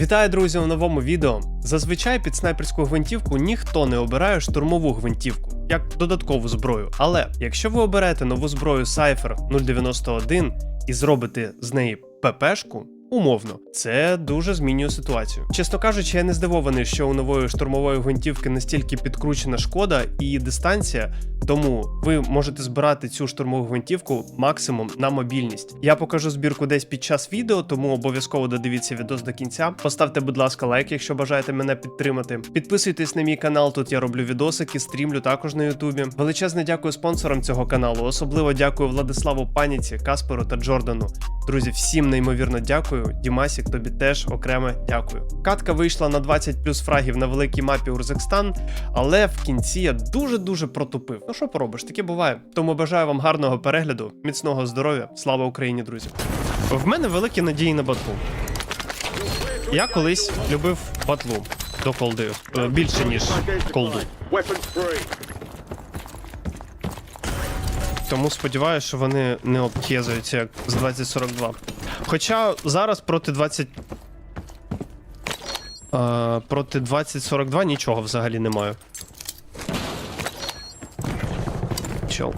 Вітаю, друзі, у новому відео. Зазвичай під снайперську гвинтівку ніхто не обирає штурмову гвинтівку як додаткову зброю. Але якщо ви оберете нову зброю Cypher 091 і зробите з неї ППшку, умовно, це дуже змінює ситуацію. Чесно кажучи, я не здивований, що у нової штурмової гвинтівки настільки підкручена шкода і дистанція, тому ви можете збирати цю штурмову гвинтівку максимум на мобільність. Я покажу збірку десь під час відео, тому обов'язково додивіться відос до кінця. Поставте, будь ласка, лайк, якщо бажаєте мене підтримати. Підписуйтесь на мій канал. Тут я роблю відосики, стрімлю також на Ютубі. Величезне дякую спонсорам цього каналу. Особливо дякую Владиславу Паніці, Касперу та Джордану. Друзі, всім неймовірно дякую. Дімасік, тобі теж окремо дякую. Катка вийшла на 20 плюс фрагів на великій мапі Урзекстан, але в кінці я дуже-дуже протупив. Ну що поробиш, таке буває. Тому бажаю вам гарного перегляду, міцного здоров'я. Слава Україні, друзі! В мене великі надії на батлу. Я колись любив батлу до колди е, більше ніж колду. Тому сподіваюся, що вони не обтєзуються як з 2042. Хоча зараз проти 20. Е, проти 2042 нічого взагалі не маю. Чел.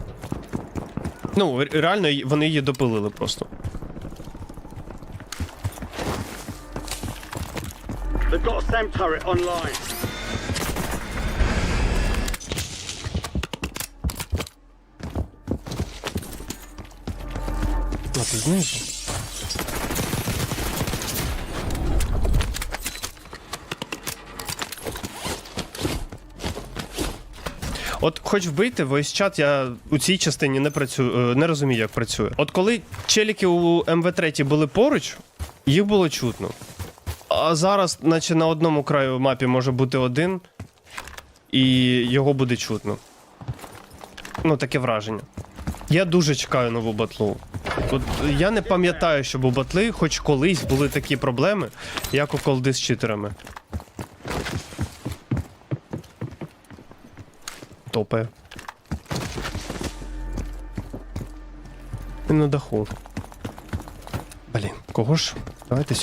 Ну, реально вони її допилили просто. They've got a SAM turret online. А ти знизу. От хоч вбити, voice чат я у цій частині не працюю, е, не розумію, як працює. От коли челіки у МВ3 були поруч, їх було чутно. А зараз, наче на одному краю мапі може бути один, і його буде чутно. Ну, таке враження. Я дуже чекаю нову батлу. От я не пам'ятаю, щоб у батли хоч колись були такі проблеми, як у колди з читерами. Топає. Він на даху. Блін, кого ж? Давайте.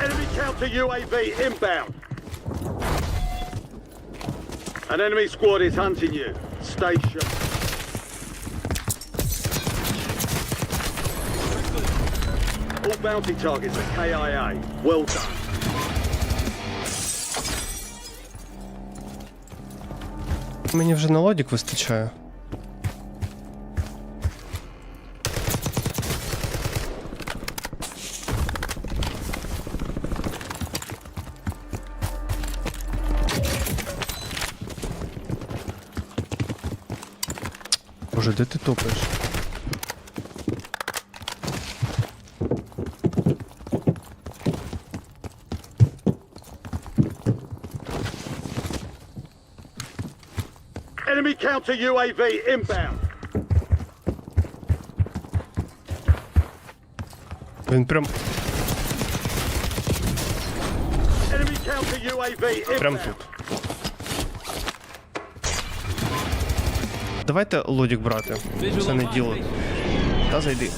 Enemy counter UAV inbound. An enemy squad is hunting you. Stay sharp. bounty targets are KIA. Well done. Мені вже на лодік вистачає. Боже, де ти топаєш? Enemy counter UAV inbound. Він прям, Enemy counter UAV прям inbound. тут. Давайте лодік брати. Це не діло. Та зайди.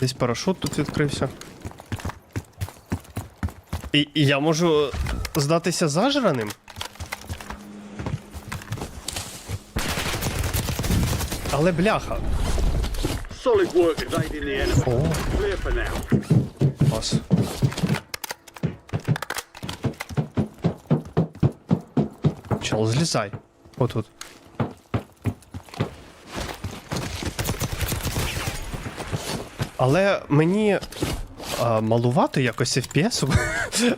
Десь парашут тут відкрився. І, і я можу здатися зажраним? Але бляха. Solid work evading the enemy. О, Clear for now. клас. Чел, злізай. Отут. Але мені а, малувато якось FPS.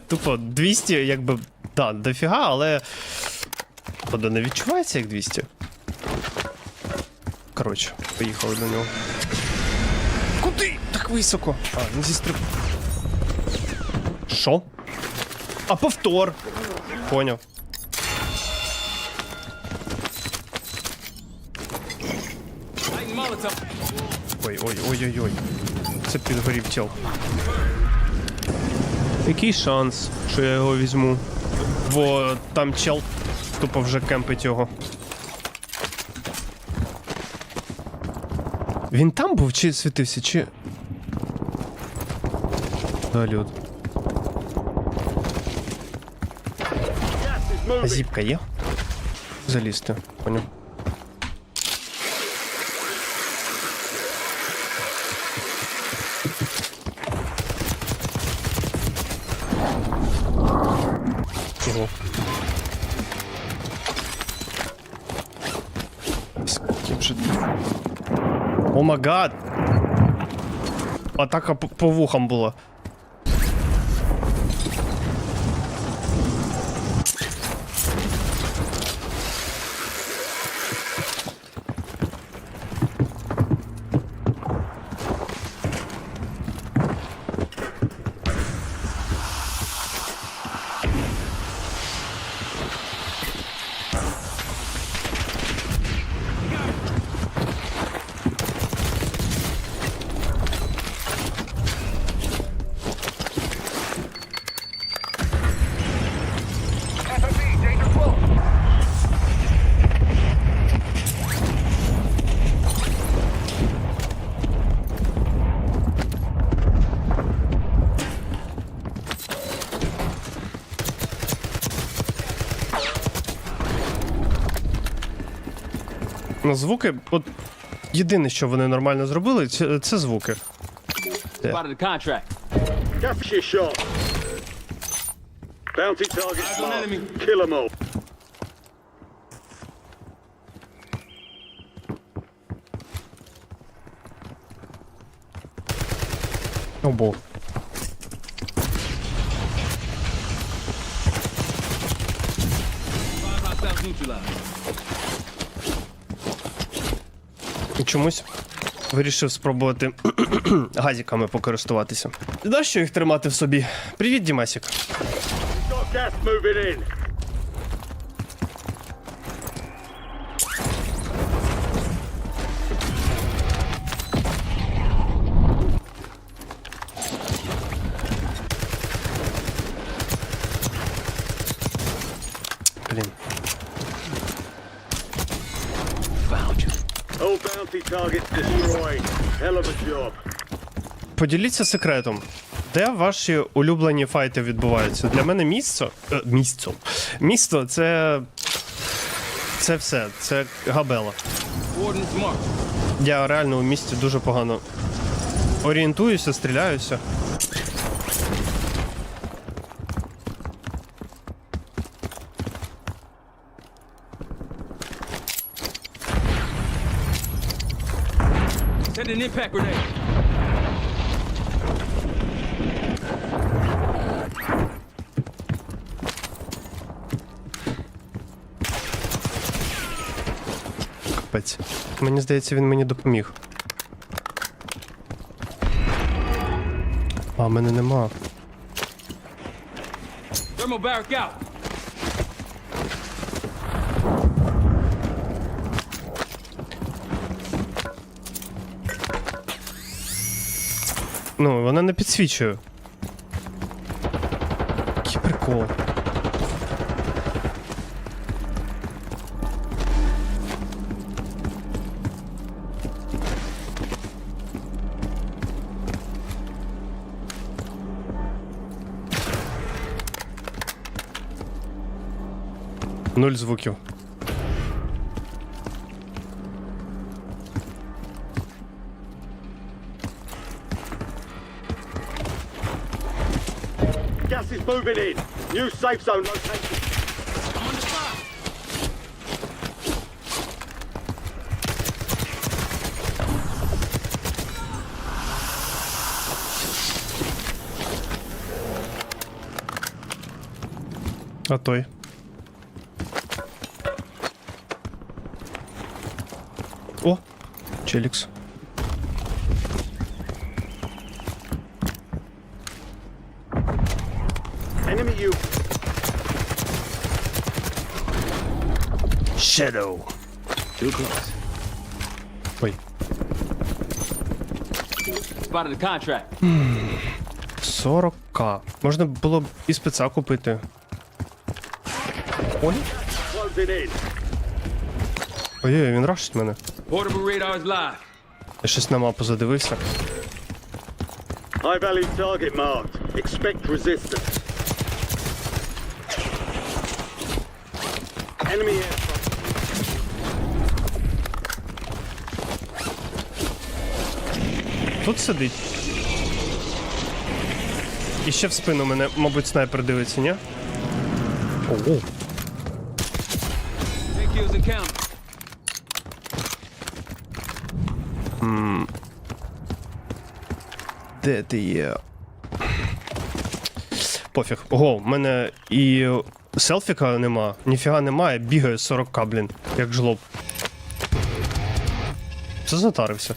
Тупо 200, якби. Да, дофіга, але. Пода не відчувається як 200. Коротше, поїхали до нього. Куди? Так високо. А, він зістриб. Що? А повтор. Поняв. Ой, ой, ой, ой, ой. Це підгорів тіл. Який шанс, що я його візьму? Бо там чел тупо вже кемпить його. Він там був чи світився, чи. Gas is А зіпка є? Залізти, поняв. Ого. Скільки вже... О магад! Атака по, по вухам була. Звуки, от єдине, що вони нормально зробили, це, це звуки. Spotted a contract. Gas your shot. Bounty target Eyes on enemy. marked. Kill them all. О, бог. Чомусь вирішив спробувати газіками покористуватися. що їх тримати в собі? Привіт, Дімасік. Поділіться секретом. Де ваші улюблені файти відбуваються? Для мене місце. Е, місцо. Місто це. Це все. Це габела. Я реально у місті дуже погано орієнтуюся, стріляюся. Impact grenade. Капець. Мені здається, він мені допоміг. А, мене нема. Thermal barrack out. Ну, вона не підсвічує. Який прикол. Нуль звуків. Gas is moving in. New safe zone location. I'm on the spot. А той. О! Челікс. Shadow. Too close. Ой. Spotted a contract. 40к. Можна було б і спеца купити. Ой, Closing in. ой, він рашить мене. Portable radar is live. Я щось на мапу задивився. High value target marked. Expect resistance. Enemy aircraft. Тут сидить. І ще в спину мене, мабуть, снайпер дивиться, ні? Ого. Де ти є? Пофіг. Ого, в мене і селфіка нема, ніфіга немає, бігаю 40к, блін, як жлоб. Це затарився.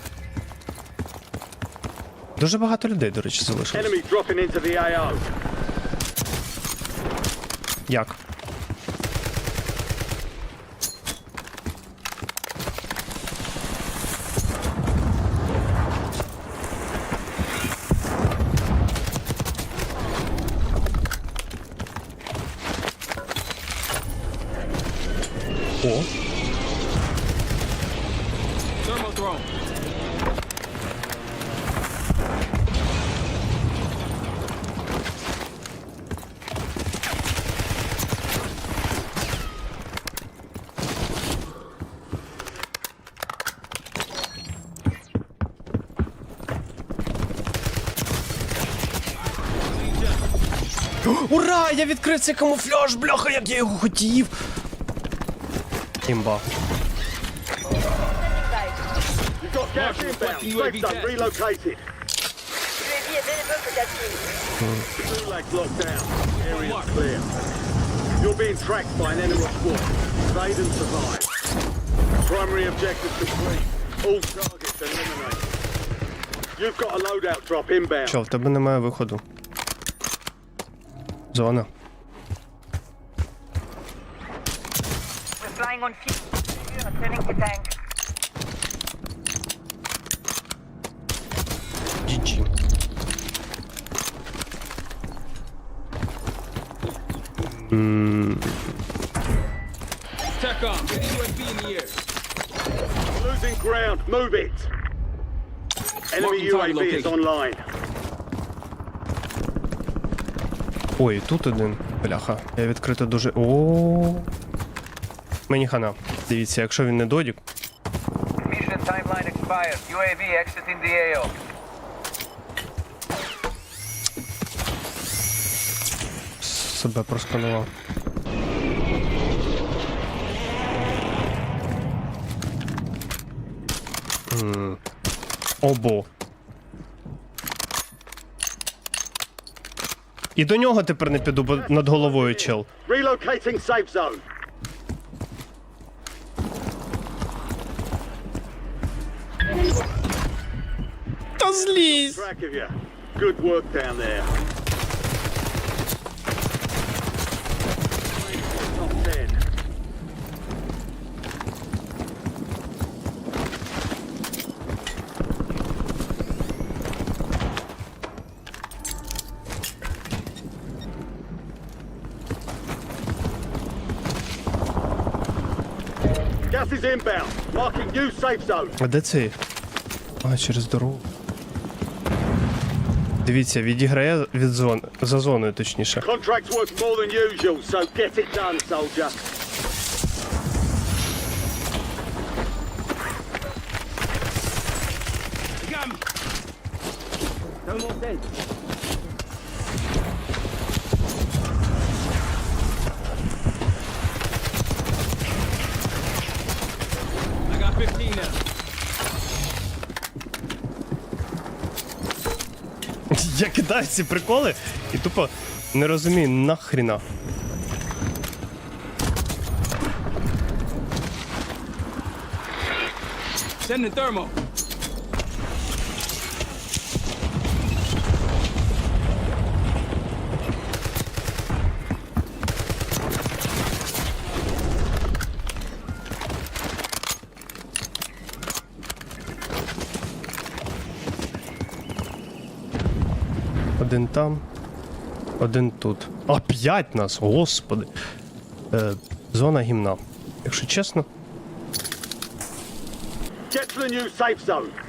Дуже багато людей, до речі, залишилось. Як? О, Thermal throne. Ура! Я відкрив цей камуфляж, бляха, як я його хотів. Імба. You've got gas Marshal, inbound. requesting Safe UAV zone test. relocated. UAV available for tasking. Gulag locked down. Area clear. You're being tracked by an enemy squad. Evade and survive. Primary objective complete. All targets eliminated. You've got a loadout drop inbound. Що, в тебе немає виходу. Зона. We're flying on feet. Turning to tank. GG. TACOM, get the UAV in the air. Losing ground. Move it. Enemy Marking target UAV is location. online. Ой, тут один. Бляха. Я відкрито дуже. О. Мені хана. Дивіться, якщо він не додік. Себе просканував. Обо. І до нього тепер не піду, бо над головою чел. Relocating safe zone. Та злізь! Track of you. Good work down there. Gas is inbound. Marking new safe zone. А де цей? А, через дорогу. Дивіться, відіграє від зони. За зоною, точніше. Contract's worth more than usual, so get it done, soldier. Я ці приколи і тупо не розумію нахріна. Sending thermal. Один там. Один тут. А, п'ять нас, господи. Е, зона гімна. Якщо чесно. Get to the new safe zone.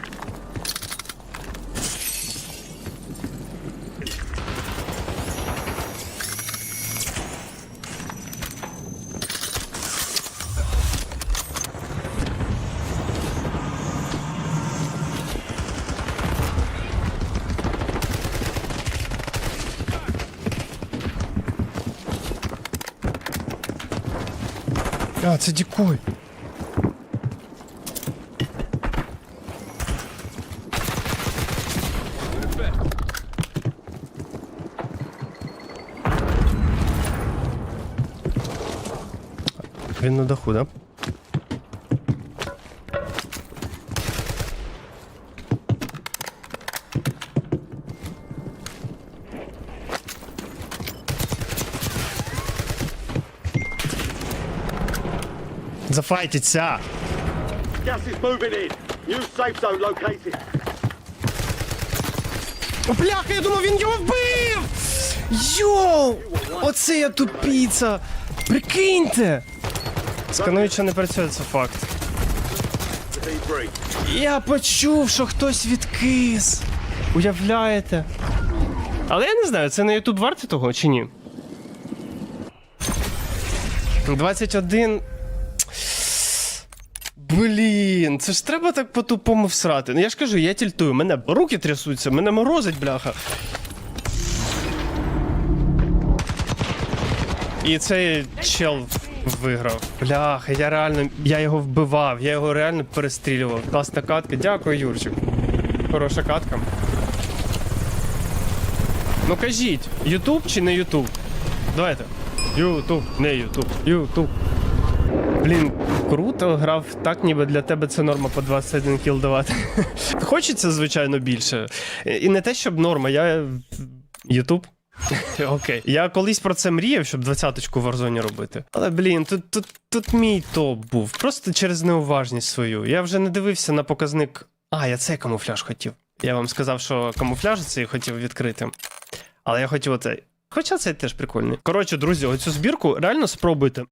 А, це дікой. Він на даху, да? О, бляха, я думав, він його вбив! Йоу! Оце я тупіця! Прикиньте! Скануючи не працює, це факт. Я почув, що хтось відкис. Уявляєте? Але я не знаю, це на Ютуб варте того чи ні? 21. Блін, це ж треба так по-тупому всрати. Ну я ж кажу, я тільтую, мене руки трясуться, мене морозить, бляха. І цей чел виграв. Бляха, я реально. Я його вбивав, я його реально перестрілював. Класна катка. Дякую, Юрчик. Хороша катка. Ну кажіть, Ютуб чи не Ютуб? Давайте. Ютуб, не Ютуб. Ютуб. Блін, круто грав так, ніби для тебе це норма по 21 кіл давати. Хочеться, звичайно, більше. І не те, щоб норма, я. Ютуб. Окей. Я колись про це мріяв, щоб двадцяточку в Warzone робити. Але блін, тут, тут, тут мій топ був. Просто через неуважність свою. Я вже не дивився на показник. А, я цей камуфляж хотів. Я вам сказав, що камуфляж цей хотів відкрити. Але я хотів оцей. Хоча цей теж прикольний. Коротше, друзі, оцю збірку реально спробуйте.